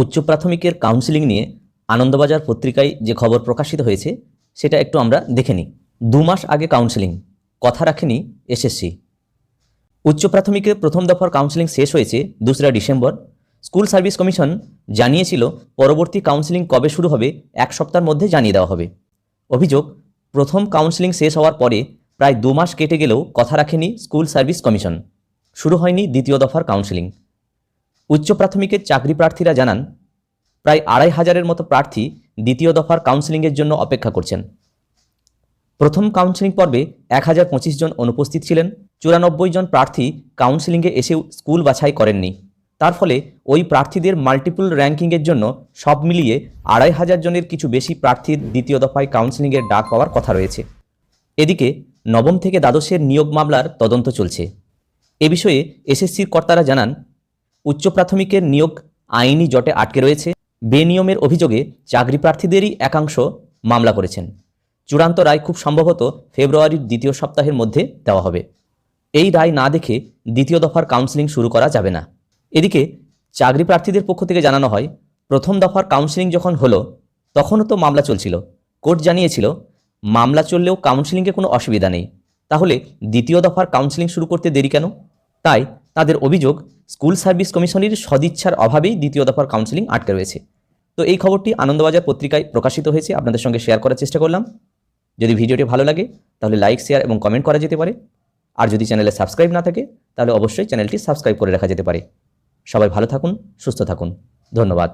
উচ্চ প্রাথমিকের কাউন্সিলিং নিয়ে আনন্দবাজার পত্রিকায় যে খবর প্রকাশিত হয়েছে, সেটা একটু আমরা দেখে নিই। দু মাস আগে কাউন্সিলিং কথা রাখেনি এসএসসি। উচ্চ প্রাথমিকে প্রথম দফার কাউন্সিলিং শেষ হয়েছে দোসরা ডিসেম্বর। স্কুল সার্ভিস কমিশন জানিয়েছিল পরবর্তী কাউন্সিলিং কবে শুরু হবে, এক সপ্তাহের মধ্যে জানিয়ে দেওয়া হবে। অভিযোগ, প্রথম কাউন্সিলিং শেষ হওয়ার পরে প্রায় দু মাস কেটে গেলেও কথা রাখেনি স্কুল সার্ভিস কমিশন। শুরু হয়নি দ্বিতীয় দফার কাউন্সিলিং উচ্চ প্রাথমিকের চাকরি প্রার্থীরা জানান, প্রায় আড়াই হাজারের মতো প্রার্থী দ্বিতীয় দফার কাউন্সিলিংয়ের জন্য অপেক্ষা করছেন। প্রথম কাউন্সিলিং পর্বে এক হাজার পঁচিশ জন অনুপস্থিত ছিলেন, চুরানব্বই জন প্রার্থী কাউন্সিলিংয়ে এসেও স্কুল বাছাই করেননি। তার ফলে ওই প্রার্থীদের মাল্টিপল র্যাঙ্কিংয়ের জন্য সব মিলিয়ে আড়াই হাজার জনের কিছু বেশি প্রার্থীর দ্বিতীয় দফায় কাউন্সিলিংয়ের ডাক পাওয়ার কথা রয়েছে। এদিকে নবম থেকে দ্বাদশের নিয়োগ মামলার তদন্ত চলছে। এ বিষয়ে এসএসসির কর্তারা জানান উচ্চ প্রাথমিকের নিয়োগ আইনি জটে আটকে রয়েছে। বেনিয়মের অভিযোগে চাকরি প্রার্থীদেরই একাংশ মামলা করেছেন। চূড়ান্ত রায় খুব সম্ভবত ফেব্রুয়ারির দ্বিতীয় সপ্তাহের মধ্যে দেওয়া হবে। এই রায় না দেখে দ্বিতীয় দফার কাউন্সিলিং শুরু করা যাবে না। এদিকে চাকরি প্রার্থীদের পক্ষ থেকে জানানো হয়, প্রথম দফার কাউন্সিলিং যখন হলো, তখনও তো মামলা চলছিল। কোর্ট জানিয়েছিল, মামলা চললেও কাউন্সিলিংয়ে কোনো অসুবিধা নেই। তাহলে দ্বিতীয় দফার কাউন্সিলিং শুরু করতে দেরি কেন? তাই তাদের অভিযোগ, স্কুল সার্ভিস কমিশনের সদিচ্ছার অভাবেই দ্বিতীয় দফার কাউন্সিলিং আটকে রয়েছে। তো এই খবরটি আনন্দবাজার পত্রিকায় প্রকাশিত হয়েছে, আপনাদের সঙ্গে শেয়ার করার চেষ্টা করলাম। যদি ভিডিওটি ভালো লাগে, তাহলে লাইক, শেয়ার এবং কমেন্ট করা যেতে পারে। আর যদি চ্যানেলে সাবস্ক্রাইব না থাকে, তাহলে অবশ্যই চ্যানেলটি সাবস্ক্রাইব করে রাখা যেতে পারে। সবাই ভালো থাকুন, সুস্থ থাকুন। ধন্যবাদ।